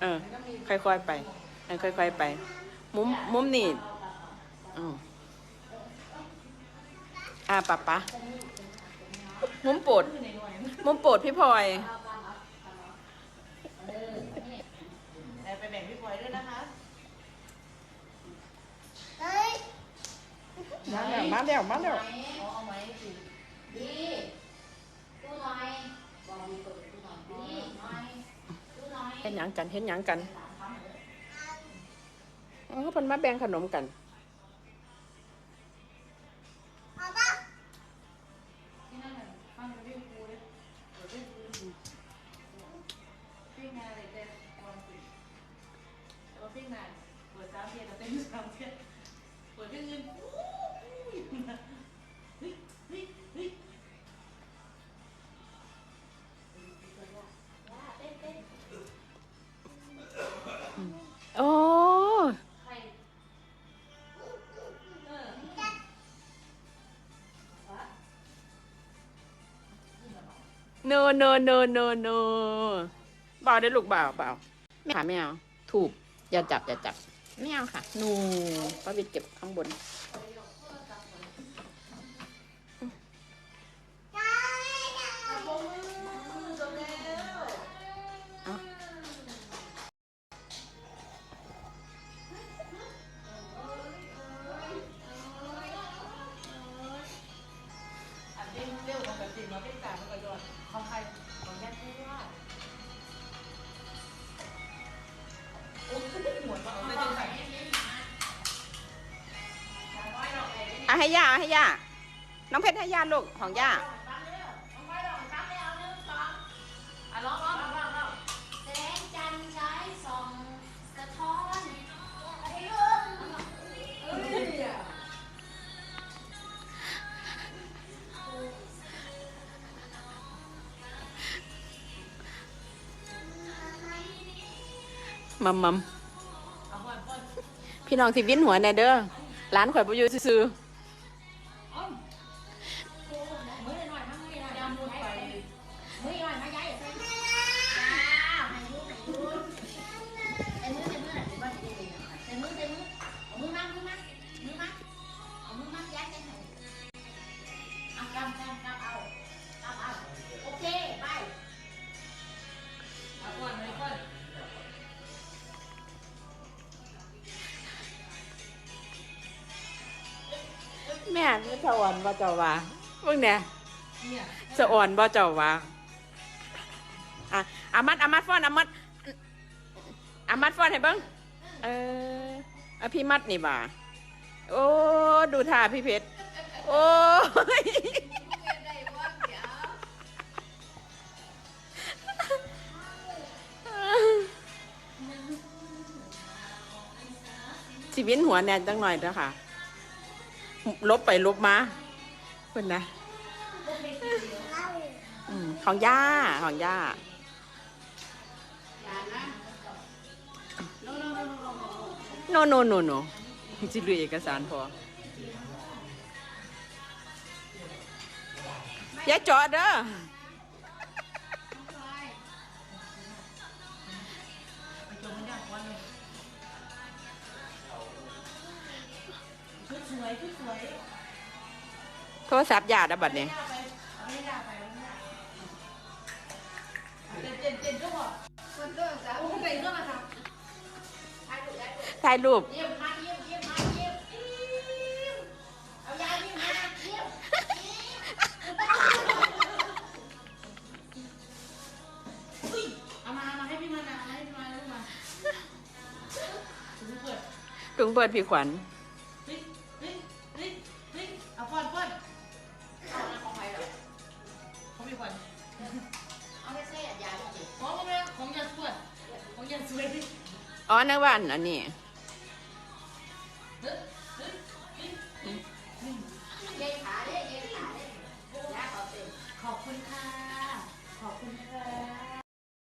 เออ ค่อยๆไปเออค่อยๆไป มุมมุมนี่อืมอ่าปะปะมุมโปรดมุมโปรดพี่พลอยไปแบ่งพี่พลอยด้วยนะคะมาแล้วมาแล้วมาแล้วเอาเอาไว้สิดีตู้หน่อยบอกดีเปิดตู้หน่อยดีหน่อยตู้ ห็นหยังกันเห็นหยังกันอ๋อเพิ่นมาแบ่งขนมกันเรื่องครูเลยเปิดเรื่องครูพี่งาน โนโนโนโนโนเบาได้ลูกเบาเบาไม่ค่ะไม่เอาถูกอย่าจับอย่าจับไม่เอาค่ะหนูป้าวิทย์เก็บข้างบน ให้ย่าให้ย่าน้องเพชรให้ย่าลูกของย่ามัมมัมพี่น้องที่วินหัวแน่เด้อร้านข่อยบ่อยู่ซื่อ แม่สะอ่อนบ่เจ้าว่าเบิ่งเนี่ยเนี่ยสะอ่อนบ่เจ้าว่าอะอามัดอามัดฟ้อนอามัดอามัดฟ้อนให้เบิ่งเอออะพี่มัดนี่บ่าโอ้ดูท่าพี่เพชรโอ้ยชีวิตหัวแนนจังหน่อยเด้อค่ะ ลบไปลบมาเพิ่นนะอของย่าของย่าโนโนโนโนจิลุยเอกสารพออย่าจอดเด้อ วยชุดสวยโทรศัพท์ย่าดับบัดนี้ย่าไปเอาให้ย่าไปเอาให้ย่าเจนเจนเจนก็บอกมันเรื่องจ้ะโอ้เป็นเรื่องอะไรครับถ่ายรูป เยี่ยมมาเยี่ยมเยี่ยมมาเยี่ยมเยี่ยมเอายาเยี่ยมมาเยี่ยมอุ้ยเอามาเอามาให้พี่มานะเอามาให้พี่มาลูกมาถึงเปิด ถุงเปิดพี่ขวัญ อ๋อะไราสวดของยาสวยอ๋อนึกว่าอันอันนี้